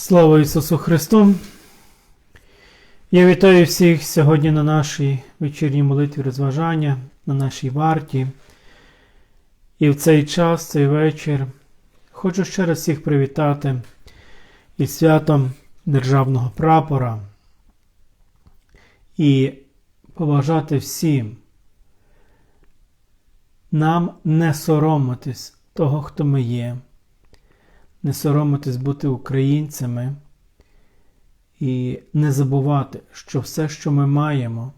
Слава Ісусу Христу! Я вітаю всіх сьогодні на нашій вечірній молитві розважання, на нашій варті. І в цей час, цей вечір, хочу ще раз всіх привітати із святом Державного прапора і побажати всім нам не соромитись того, хто ми є не соромитись бути українцями і не забувати, що все, що ми маємо,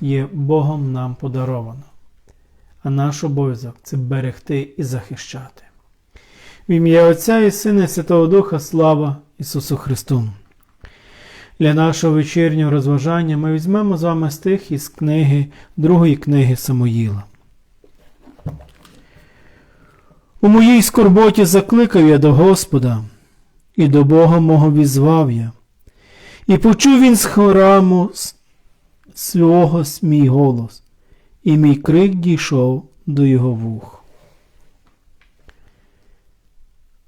є Богом нам подаровано. А наш обов'язок це берегти і захищати. В ім'я Отця і Сина і Святого Духа слава Ісусу Христу! Для нашого вечірнього розважання ми візьмемо з вами стих із книги, другої книги Самоїла. У моїй скорботі закликав я до Господа, і до Бога мого візвав я, і почув він з храму свого мій голос, і мій крик дійшов до його вух.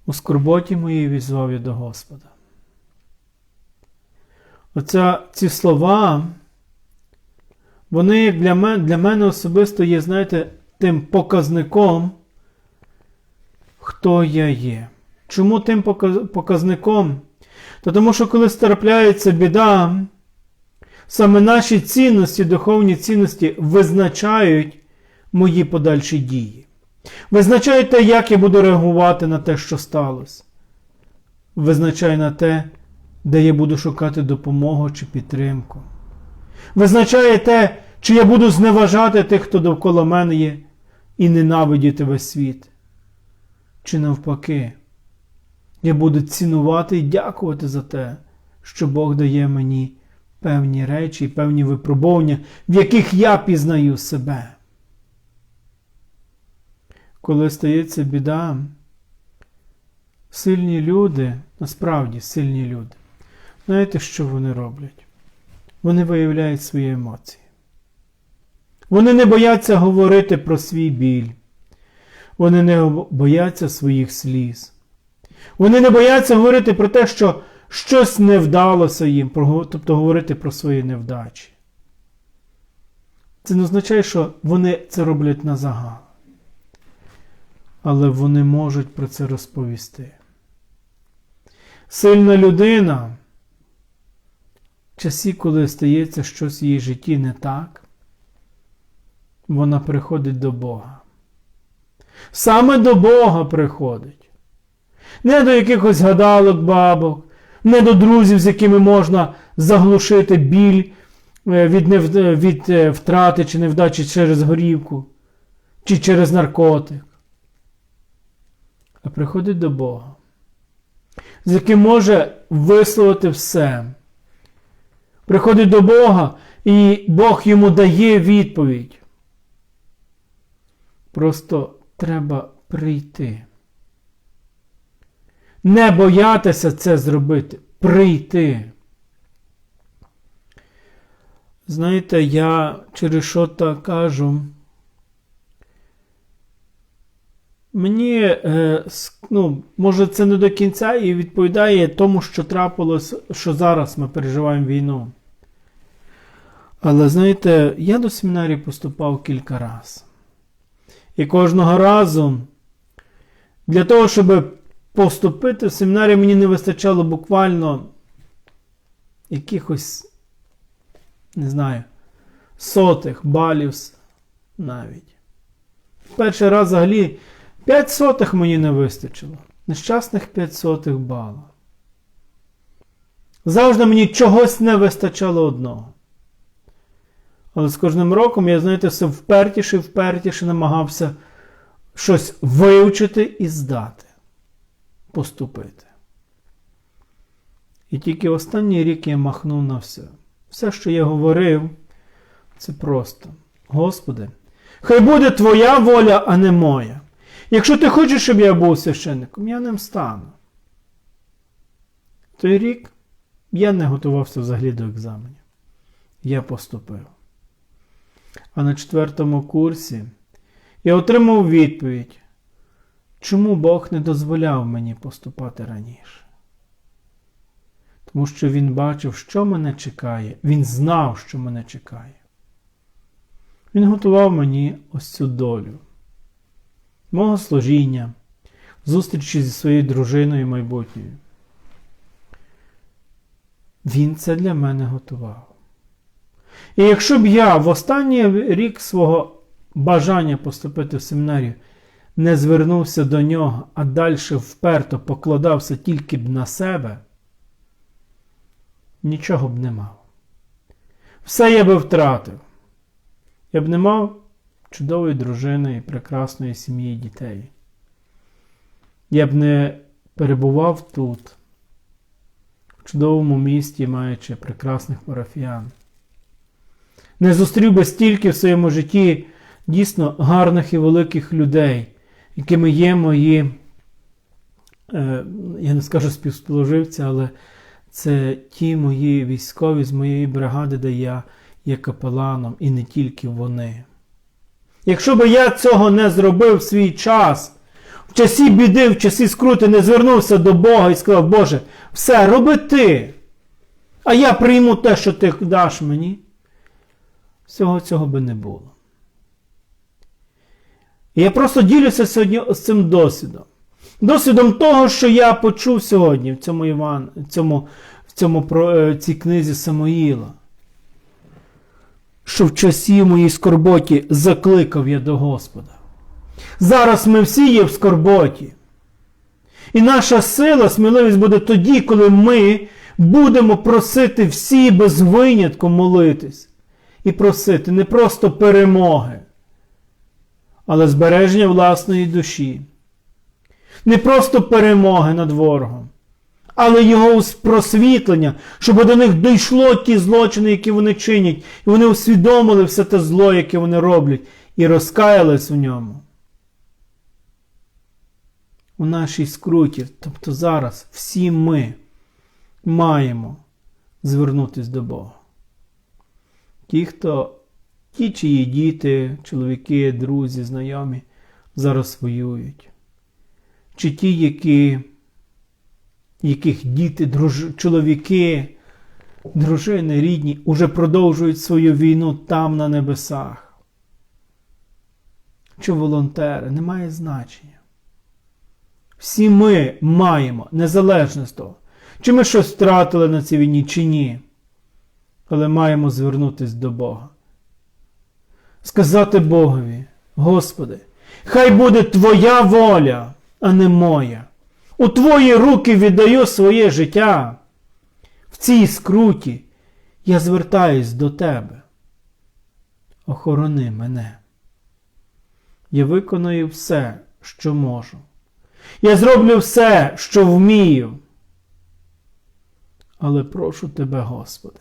У скорботі моїй візвав я до Господа. Оця ці слова, вони для мене, для мене особисто є, знаєте, тим показником хто я є. Чому тим показником? Та тому що коли страпляється біда, саме наші цінності, духовні цінності визначають мої подальші дії. Визначають те, як я буду реагувати на те, що сталося. Визначає на те, де я буду шукати допомогу чи підтримку. Визначає те, чи я буду зневажати тих, хто довкола мене є, і ненавидіти весь світ чи навпаки, я буду цінувати і дякувати за те, що Бог дає мені певні речі, певні випробування, в яких я пізнаю себе. Коли стається біда, сильні люди, насправді сильні люди, знаєте, що вони роблять? Вони виявляють свої емоції. Вони не бояться говорити про свій біль. Вони не бояться своїх сліз. Вони не бояться говорити про те, що щось не вдалося їм, тобто говорити про свої невдачі. Це не означає, що вони це роблять на загал. Але вони можуть про це розповісти. Сильна людина, в часі, коли стається щось в її житті не так, вона приходить до Бога. Саме до Бога приходить. Не до якихось гадалок, бабок, не до друзів, з якими можна заглушити біль е, від нев... від е, втрати чи невдачі через горівку, чи через наркотик. А приходить до Бога, з яким може висловити все. Приходить до Бога, і Бог йому дає відповідь. Просто треба прийти. Не боятися це зробити. Прийти. Знаєте, я через що так кажу. Мені, е, ну, може, це не до кінця і відповідає тому, що трапилось, що зараз ми переживаємо війну. Але знаєте, я до семінарії поступав кілька разів. І кожного разу для того, щоб поступити в семінарію, мені не вистачало буквально якихось, не знаю, сотих балів навіть. Перший раз взагалі 5 сотих мені не вистачило. Нещасних 5 сотих бала. Завжди мені чогось не вистачало одного. Але з кожним роком я, знаєте, все впертіше і впертіше намагався щось вивчити і здати, поступити. І тільки останній рік я махнув на все. Все, що я говорив, це просто. Господи, хай буде Твоя воля, а не моя. Якщо ти хочеш, щоб я був священником, я ним стану. Той рік я не готувався взагалі до екзаменів. Я поступив. А на четвертому курсі я отримав відповідь, чому Бог не дозволяв мені поступати раніше. Тому що він бачив, що мене чекає. Він знав, що мене чекає. Він готував мені ось цю долю, мого служіння, зустрічі зі своєю дружиною майбутньою. Він це для мене готував. І якщо б я в останній рік свого бажання поступити в семінарію не звернувся до нього, а далі вперто покладався тільки б на себе, нічого б не мав. Все я би втратив. Я б не мав чудової дружини і прекрасної сім'ї дітей. Я б не перебував тут, в чудовому місті, маючи прекрасних парафіян. Не зустрів би стільки в своєму житті дійсно гарних і великих людей, якими є мої, е, я не скажу співслуживці, але це ті мої військові з моєї бригади, де я є капеланом, і не тільки вони. Якщо би я цього не зробив в свій час, в часі біди, в часі скрути, не звернувся до Бога і сказав, Боже, все, роби ти, а я прийму те, що ти даш мені, всього цього би не було. Я просто ділюся сьогодні з цим досвідом. Досвідом того, що я почув сьогодні в цьому Іван, в цьому, в цьому про, е, цій книзі Самоїла. Що в часі моїй скорботі закликав я до Господа. Зараз ми всі є в скорботі. І наша сила, сміливість буде тоді, коли ми будемо просити всі без винятку молитись. І просити не просто перемоги, але збереження власної душі. Не просто перемоги над ворогом, але його просвітлення, щоб до них дійшло ті злочини, які вони чинять, і вони усвідомили все те зло, яке вони роблять, і розкаялись в ньому. У нашій скруті, тобто зараз, всі ми маємо звернутися до Бога. Ті, хто, ті, чиї діти, чоловіки, друзі, знайомі зараз воюють. Чи ті, які, яких діти, друж, чоловіки, дружини, рідні уже продовжують свою війну там на небесах. Чи волонтери, немає значення. Всі ми маємо, незалежно з того, чи ми щось втратили на цій війні, чи ні. Але маємо звернутися до Бога. Сказати Богові, Господи, хай буде Твоя воля, а не моя. У Твої руки віддаю своє життя. В цій скруті я звертаюсь до Тебе. Охорони мене. Я виконую все, що можу. Я зроблю все, що вмію. Але прошу Тебе, Господи,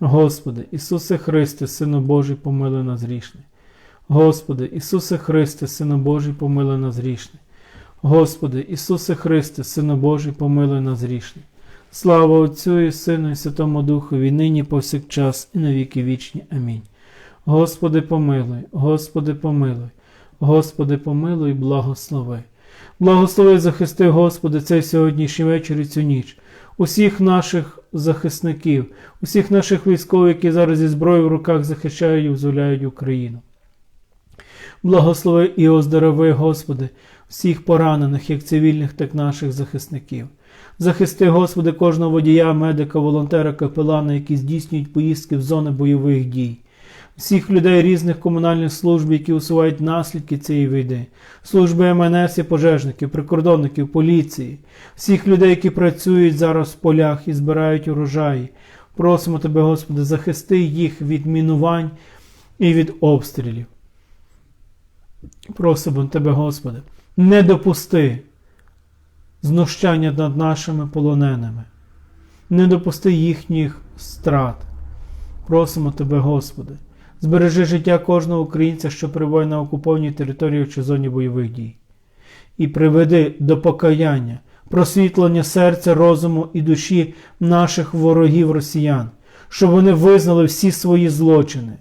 Господи, Ісусе Христе, Сину Божий, помилуй нас грішне. Господи, Ісусе Христе, Сину Божий, помилуй нас грішне. Господи, Ісусе Христе, Сину Божий, помилуй нас грішне. Слава Отцю і Сину, і Святому Духові, нині повсякчас, і на віки вічні. Амінь. Господи, помилуй, Господи, помилуй, Господи, помилуй, благослови. Благослови, захисти, Господи, цей сьогоднішній вечір і цю ніч, усіх наших захисників, усіх наших військових, які зараз зі зброєю в руках захищають і взволяють Україну. Благослови і оздорови, Господи, всіх поранених, як цивільних, так і наших захисників. Захисти, Господи, кожного водія, медика, волонтера, капелана, які здійснюють поїздки в зони бойових дій. Всіх людей різних комунальних служб, які усувають наслідки цієї війни, служби МНС і пожежників, прикордонників, поліції, всіх людей, які працюють зараз в полях і збирають урожаї. Просимо Тебе, Господи, захисти їх від мінувань і від обстрілів. Просимо Тебе, Господи, не допусти знущання над нашими полоненими, не допусти їхніх страт. Просимо Тебе, Господи, збережи життя кожного українця, що перебуває на окупованій території чи зоні бойових дій, і приведи до покаяння, просвітлення серця, розуму і душі наших ворогів росіян, щоб вони визнали всі свої злочини,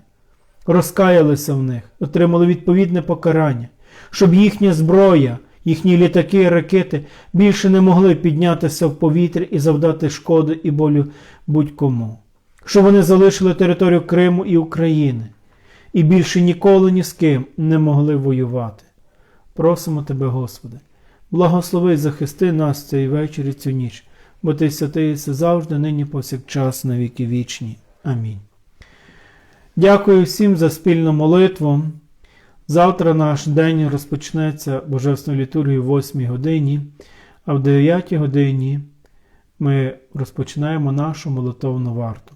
розкаялися в них, отримали відповідне покарання, щоб їхня зброя, їхні літаки і ракети більше не могли піднятися в повітря і завдати шкоди і болю будь-кому, щоб вони залишили територію Криму і України і більше ніколи ні з ким не могли воювати. Просимо Тебе, Господи, благослови і захисти нас цей вечір і цю ніч, бо Ти святий єси завжди, нині повсякчас, на віки вічні. Амінь. Дякую всім за спільну молитву. Завтра наш день розпочнеться Божественною літургією о 8 годині, а в 9 годині ми розпочинаємо нашу молитовну варту.